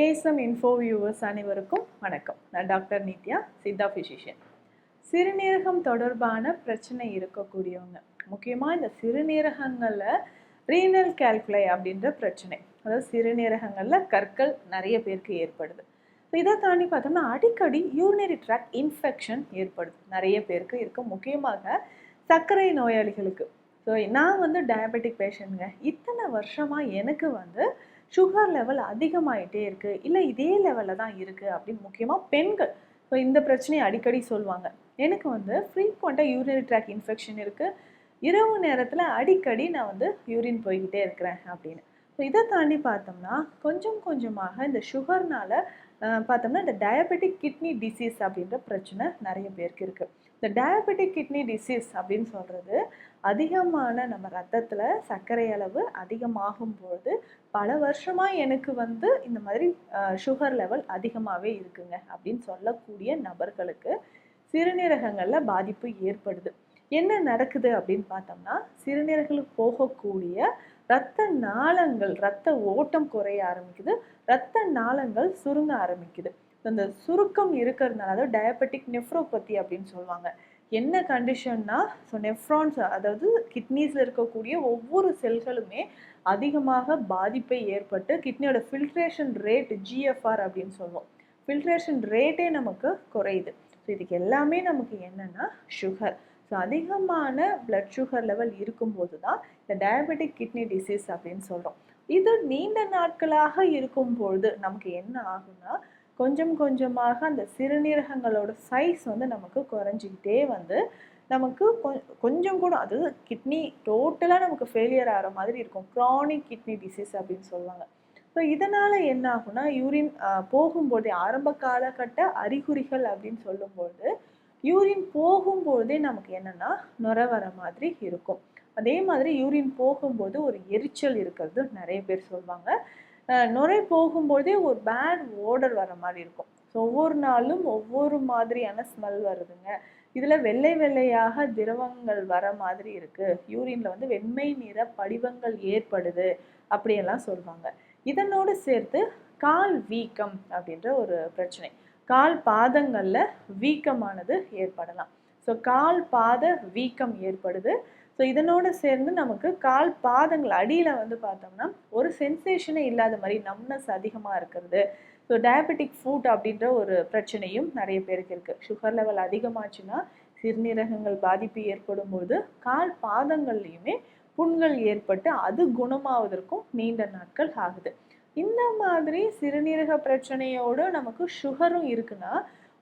ASM info viewers அனைவருக்கும் வணக்கம். நான் டாக்டர் நித்யா சித்தா ஃபிசிஷியன் சிறுநீரகம் தொடர்பான பிரச்சனை இருக்கக்கூடியவங்க. முக்கியமாக இந்த சிறுநீரகங்களில் ரீனல் கேல்குலை அப்படின்ற பிரச்சனை. அதாவது சிறுநீரகங்களில் கற்கள் நிறைய பேருக்கு ஏற்படுது. இதை தாண்டி பார்த்தோம்னா அடிக்கடி யூரினரி ட்ராக் இன்ஃபெக்ஷன் ஏற்படுது. நிறைய பேருக்கு இருக்கும் முக்கியமாக சர்க்கரை நோயாளிகளுக்கு. ஸோ நான் வந்து டயபெட்டிக் பேஷண்ட்ங்க இத்தனை வருஷமாக எனக்கு வந்து சுகர் லெவல் அதிகமாயிட்டே இருக்குது இல்லை இதே லெவலில் தான் இருக்குது அப்படின்னு முக்கியமாக பெண்கள். ஸோ இந்த பிரச்சனையை அடிக்கடி சொல்லுவாங்க. எனக்கு வந்து ஃப்ரீக்வெண்ட்டாக யூரினரி ட்ராக் இன்ஃபெக்ஷன் இருக்குது இரவு நேரத்தில் அடிக்கடி நான் வந்து யூரின் போய்கிட்டே இருக்கிறேன் அப்படின்னு. ஸோ இதை தாண்டி பார்த்தோம்னா கொஞ்சம் கொஞ்சமாக இந்த சுகர்னால பார்த்தோம்னா இந்த டயபெட்டிக் கிட்னி டிசீஸ் அப்படின்ற பிரச்சனை நிறைய பேருக்கு இருக்குது இந்த டயபெட்டிக் கிட்னி டிசீஸ் அப்படின்னு சொல்கிறது அதிகமான நம்ம ரத்தத்தில் சர்க்கரை அளவு அதிகமாகும்போது பல வருஷமாக எனக்கு வந்து இந்த மாதிரி சுகர் லெவல் அதிகமாகவே இருக்குங்க அப்படின்னு சொல்லக்கூடிய நபர்களுக்கு சிறுநீரகங்களில் பாதிப்பு ஏற்படுது. என்ன நடக்குது அப்படின்னு பார்த்தோம்னா சிறுநீரகங்களுக்கு போகக்கூடிய ரத்த நாளங்கள் ரத்த ஓட்டம் குறைய ஆரம்பிக்குது. ரத்த நாளங்கள் சுருங்க ஆரம்பிக்குது. அந்த சுருக்கம் இருக்கிறதுனால அதாவது டயபெட்டிக் நெஃப்ரோபதி அப்படின்னு சொல்லுவாங்க. என்ன கண்டிஷன்னா ஸோ நெஃப்ரான்ஸ் அதாவது கிட்னிஸில் இருக்கக்கூடிய ஒவ்வொரு செல்களுமே அதிகமாக பாதிப்பை ஏற்பட்டு கிட்னியோட ஃபில்ட்ரேஷன் ரேட் ஜிஎஃப்ஆர் அப்படின்னு சொல்லுவோம். ஃபில்ட்ரேஷன் ரேட்டே நமக்கு குறையுது. ஸோ இதுக்கு எல்லாமே நமக்கு என்னென்னா சுகர் ஸோ அதிகமான பிளட் சுகர் லெவல் இருக்கும்போது தான் இந்த டயபெட்டிக் கிட்னி டிசீஸ் அப்படின்னு சொல்கிறோம் இது நீண்ட நாட்களாக இருக்கும் பொழுது நமக்கு என்ன ஆகும்னா கொஞ்சம் கொஞ்சமாக அந்த சிறுநீரகங்களோட சைஸ் வந்து நமக்கு குறைஞ்சிக்கிட்டே வந்து நமக்கு கொஞ்சம் கூட அதாவது கிட்னி டோட்டலாக நமக்கு ஃபெயிலியர் ஆகிற மாதிரி இருக்கும். க்ரானிக் கிட்னி டிசீஸ் அப்படின்னு சொல்லுவாங்க. ஸோ இதனால் என்ன ஆகும்னா யூரின் போகும்போதே ஆரம்ப காலகட்ட அறிகுறிகள் அப்படின்னு சொல்லும்போது யூரின் போகும்போதே நமக்கு என்னென்னா நுர வர மாதிரி இருக்கும். அதே மாதிரி யூரின் போகும்போது ஒரு எரிச்சல் இருக்கிறது நிறைய பேர் சொல்லுவாங்க நுரை போகும்போதே ஒரு பேட் ஓடர் வர மாதிரி இருக்கும். ஸோ ஒவ்வொரு நாளும் ஒவ்வொரு மாதிரியான ஸ்மெல் வருதுங்க. இதில் வெள்ளை வெள்ளையாக திரவங்கள் வர மாதிரி இருக்குது யூரினில் வந்து வெண்மை நிற படிவங்கள் ஏற்படுது அப்படியெல்லாம் சொல்லுவாங்க இதனோடு சேர்த்து கால் வீக்கம் அப்படின்ற ஒரு பிரச்சனை. கால் பாதங்களில் வீக்கமானது ஏற்படலாம். ஸோ கால் பாத வீக்கம் ஏற்படுது. ஸோ இதனோடு சேர்ந்து நமக்கு கால் பாதங்கள் அடியில் வந்து பார்த்தோம்னா ஒரு சென்சேஷனே இல்லாத மாதிரி நம்னஸ் அதிகமாக இருக்கிறது. ஸோ டயபெட்டிக் ஃபுட் அப்படின்ற ஒரு பிரச்சனையும் நிறைய பேருக்கு இருக்குது சுகர் லெவல் அதிகமாச்சுன்னா சிறுநீரகங்கள் பாதிப்பு ஏற்படும் போது கால் பாதங்கள்லையுமே புண்கள் ஏற்பட்டு அது குணமாவதற்கும் நீண்ட நாட்கள் ஆகுது. இந்த மாதிரி சிறுநீரக பிரச்சனையோடு நமக்கு சுகரும் இருக்குன்னா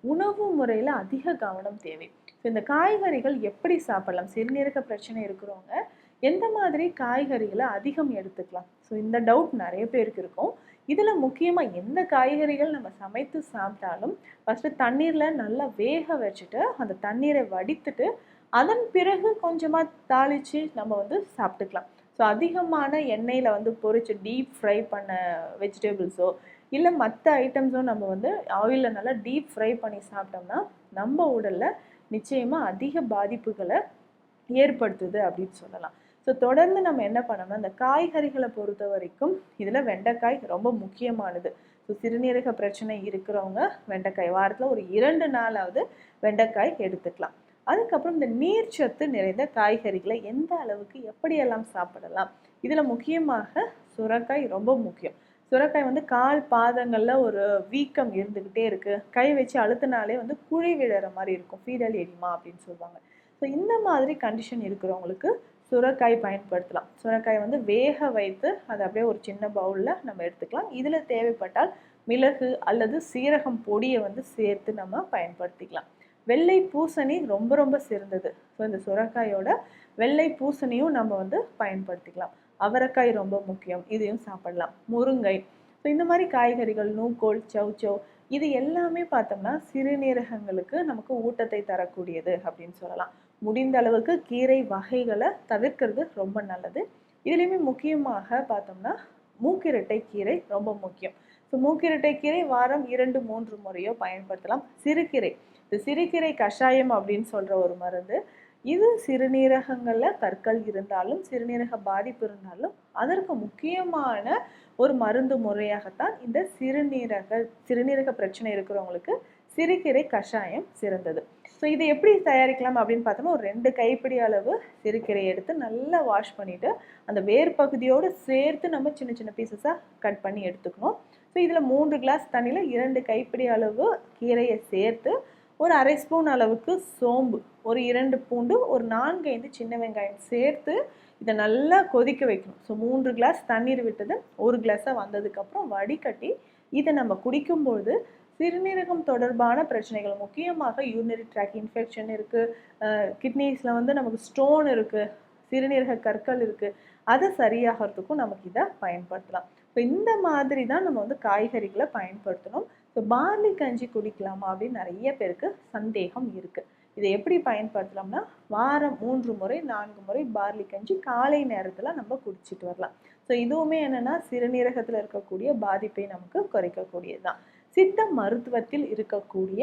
உணவு முறையில் அதிக கவனம் தேவை. ஸோ இந்த காய்கறிகள் எப்படி சாப்பிடலாம்? சிறுநீரக பிரச்சனை இருக்கிறவங்க எந்த மாதிரி காய்கறிகளை அதிகம் எடுத்துக்கலாம்? ஸோ இந்த டவுட் நிறைய பேருக்கு இருக்கும். இதில் முக்கியமாக எந்த காய்கறிகள் நம்ம சமைத்து சாப்பிட்டாலும் ஃபஸ்ட்டு தண்ணீரில் நல்லா வேக வச்சுட்டு அந்த தண்ணீரை வடித்துட்டு அதன் பிறகு கொஞ்சமாக தாளித்து நம்ம வந்து சாப்பிட்டுக்கலாம். ஸோ அதிகமான எண்ணெயில் வந்து பொறிச்சு டீப் ஃப்ரை பண்ண வெஜிடபிள்ஸோ இல்லை மற்ற ஐட்டம்ஸும் நம்ம வந்து ஆயிலில் நல்லா டீப் ஃப்ரை பண்ணி சாப்பிட்டோம்னா நம்ம உடலில் நிச்சயமாக அதிக பாதிப்புகளை ஏற்படுத்துது அப்படின்னு சொல்லலாம். ஸோ தொடர்ந்து நம்ம என்ன பண்ணோம்னா இந்த காய்கறிகளை பொறுத்த வரைக்கும் இதில் வெண்டைக்காய் ரொம்ப முக்கியமானது. ஸோ சிறுநீரக பிரச்சனை இருக்கிறவங்க வெண்டைக்காய் வாரத்தில் ஒரு இரண்டு நாளாவது வெண்டைக்காய் எடுத்துக்கலாம். அதுக்கப்புறம் இந்த நீர்ச்சத்து நிறைந்த காய்கறிகளை எந்த அளவுக்கு எப்படியெல்லாம் சாப்பிடலாம்? இதில் முக்கியமாக சுரக்காய் ரொம்ப முக்கியம். சுரக்காய் வந்து கால் பாதங்களில் ஒரு வீக்கம் இருந்துக்கிட்டே இருக்குது கை வச்சு அழுத்தினாலே வந்து குழி விழுற மாதிரி இருக்கும். ஃபீடல் எடிமா அப்படின்னு சொல்லுவாங்க. ஸோ இந்த மாதிரி கண்டிஷன் இருக்கிறவங்களுக்கு சுரக்காய் பயன்படுத்தலாம். சுரக்காய் வந்து வேக வைத்து அதை அப்படியே ஒரு சின்ன பவுலில் நம்ம எடுத்துக்கலாம். இதில் தேவைப்பட்டால் மிளகு அல்லது சீரகம் பொடியை வந்து சேர்த்து நம்ம பயன்படுத்திக்கலாம். வெள்ளை பூசணி ரொம்ப ரொம்ப சிறந்தது. ஸோ இந்த சுரக்காயோட வெள்ளை பூசணியும் நம்ம வந்து பயன்படுத்திக்கலாம். அவரைக்காய் ரொம்ப முக்கியம். இதையும் சாப்பிடலாம். முருங்கை. ஸோ இந்த மாதிரி காய்கறிகள் நூக்கோல் சௌச்சௌ இது எல்லாமே பார்த்தோம்னா சிறுநீரகங்களுக்கு நமக்கு ஊட்டத்தை தரக்கூடியது அப்படின்னு சொல்லலாம். முடிந்த அளவுக்கு கீரை வகைகளை தவிர்க்கிறது ரொம்ப நல்லது. இதுலேயுமே முக்கியமாக பார்த்தோம்னா மூக்கிரட்டை கீரை ரொம்ப முக்கியம். ஸோ மூக்கிரட்டை கீரை வாரம் இரண்டு மூன்று முறையோ பயன்படுத்தலாம். சிறுகீரை. இந்த சிறுகீரை கஷாயம் அப்படின்னு சொல்கிற ஒரு மருந்து இது சிறுநீரகங்களில் கற்கள் இருந்தாலும் சிறுநீரக பாதிப்பு இருந்தாலும் அதற்கு முக்கியமான ஒரு மருந்து முறையாகத்தான் இந்த சிறுநீரக சிறுநீரக பிரச்சனை இருக்கிறவங்களுக்கு சிறுகீரை கஷாயம் சிறந்தது. ஸோ இதை எப்படி தயாரிக்கலாம் அப்படின்னு பார்த்தோம்னா ஒரு ரெண்டு கைப்பிடி அளவு சிறுகீரை எடுத்து நல்லா வாஷ் பண்ணிவிட்டு அந்த வேர் பகுதியோடு சேர்த்து நம்ம சின்ன சின்ன பீசஸாக கட் பண்ணி எடுத்துக்கணும். ஸோ இதில் மூன்று கிளாஸ் தண்ணியில் இரண்டு கைப்பிடி அளவு கீரையை சேர்த்து ஒரு அரை ஸ்பூன் அளவுக்கு சோம்பு ஒரு இரண்டு பூண்டு ஒரு நான்கு ஐந்து சின்ன வெங்காயம் சேர்த்து இதை நல்லா கொதிக்க வைக்கணும். ஸோ மூன்று கிளாஸ் தண்ணீர் விட்டது ஒரு கிளாஸாக வந்ததுக்கப்புறம் வடிகட்டி இதை நம்ம குடிக்கும்பொழுது சிறுநீரகம் தொடர்பான பிரச்சனைகள் முக்கியமாக யூரினரி ட்ராக் இன்ஃபெக்ஷன் இருக்குது கிட்னிஸில் வந்து நமக்கு ஸ்டோன் இருக்குது சிறுநீரக கற்கள் இருக்குது அதை சரியாகிறதுக்கும் நமக்கு இதை பயன்படுத்தலாம். இப்போ இந்த மாதிரி தான் நம்ம வந்து காய்கறிகளை பயன்படுத்தணும். ஸோ பார்லி கஞ்சி குடிக்கலாமா அப்படின்னு நிறைய பேருக்கு சந்தேகம் இருக்குது இதை எப்படி பயன்படுத்தலாம்னா வாரம் மூன்று முறை நான்கு முறை பார்லி கஞ்சி காலை நேரத்தில் நம்ம குடிச்சிட்டு வரலாம். ஸோ இதுவுமே என்னென்னா சிறுநீரகத்தில் இருக்கக்கூடிய பாதிப்பை நமக்கு குறைக்கக்கூடியது தான். சித்த மருத்துவத்தில் இருக்கக்கூடிய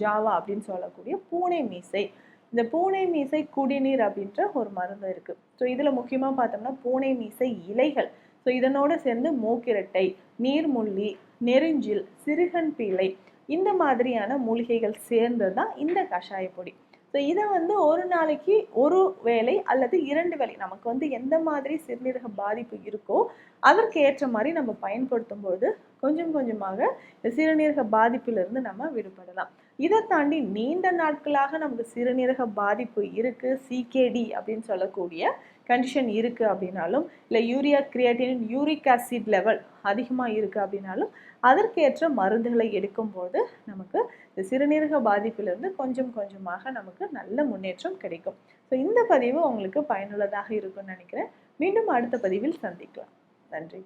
ஜாவா அப்படின்னு சொல்லக்கூடிய பூனை மீசை. இந்த பூனை மீசை குடிநீர் அப்படின்ற ஒரு மருந்து இருக்குது ஸோ இதில் முக்கியமாக பார்த்தோம்னா பூனை மீசை இலைகள். ஸோ இதனோடு சேர்ந்து மூக்கிரட்டை நீர்முள்ளி நெருஞ்சில் சிறுகன் பீலை இந்த மாதிரியான மூலிகைகள் சேர்ந்தது தான் இந்த கஷாய பொடி. ஸோ இதை வந்து ஒரு நாளைக்கு ஒரு வேளை அல்லது இரண்டு வேலை நமக்கு வந்து எந்த மாதிரி சிறுநீரக பாதிப்பு இருக்கோ அதற்கு ஏற்ற மாதிரி நம்ம பயன்படுத்தும் பொழுது கொஞ்சம் கொஞ்சமாக சிறுநீரக பாதிப்பிலிருந்து நம்ம விடுபடலாம். இதை தாண்டி நீண்ட நாட்களாக நமக்கு சிறுநீரக பாதிப்பு இருக்குது சிகேடி அப்படின்னு சொல்லக்கூடிய கண்டிஷன் இருக்குது அப்படின்னாலும் இல்லை urea creatine uric acid level அதிகமாக இருக்குது அப்படின்னாலும் அதற்கேற்ற மருந்துகளை எடுக்கும்போது நமக்கு இந்த சிறுநீரக பாதிப்பிலிருந்து கொஞ்சம் கொஞ்சமாக நமக்கு நல்ல முன்னேற்றம் கிடைக்கும். ஸோ இந்த பதிவு உங்களுக்கு பயனுள்ளதாக இருக்கும்னு நினைக்கிறேன். மீண்டும் அடுத்த பதிவில் சந்திக்கலாம். நன்றி